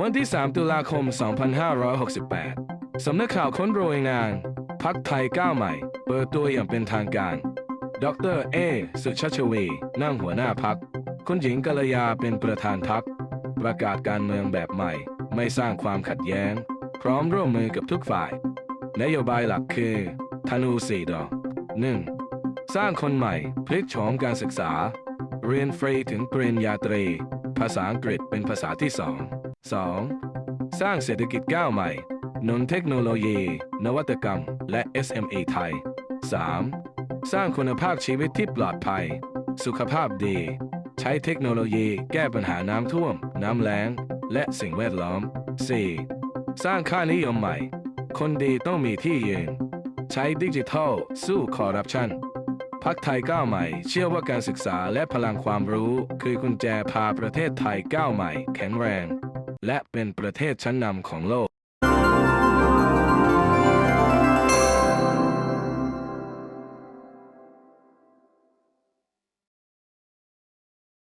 วันที่ 3 ตุลาคม 2568 สำนักข่าวค้นโรยงาน พักไทยก้าวใหม่ เปิดตัวอย่างเป็นทางการ ดรเอ สุชาชวี นั่งหัวหน้าพัก คุณหญิงกัลยาเป็นประธานพัก ประกาศการเมืองแบบใหม่ ไม่สร้างความขัดแย้ง พร้อมร่วมมือกับทุกฝ่าย นโยบายหลักคือธนูสี่ดอก 1. สร้างคนใหม่ พลิกโฉมการศึกษา เรียนฟรีถึงปริญญาตรี ภาษาอังกฤษเป็นภาษาที่สอง 2. สร้างเศรษฐกิจก้าวใหม่นนเทคโนโลยี นวัตกรรม และ SME ไทย 3. สร้างคุณภาพชีวิตที่ปลอดภัย สุขภาพดี ใช้เทคโนโลยีแก้ปัญหาน้ำท่วม น้ำแล้ง และสิ่งแวดล้อม 4. สร้างค่านิยมใหม่ คนดีต้องมีที่ยืน ใช้ดิจิทัล สู้คอร์รัปชัน พักไทยก้าวใหม่ เชื่อว่าการศึกษาและพลังความรู้ คือกุญแจพาประเทศไทยก้าวใหม่ แข็งแรง และเป็นประเทศชั้นนำของโลก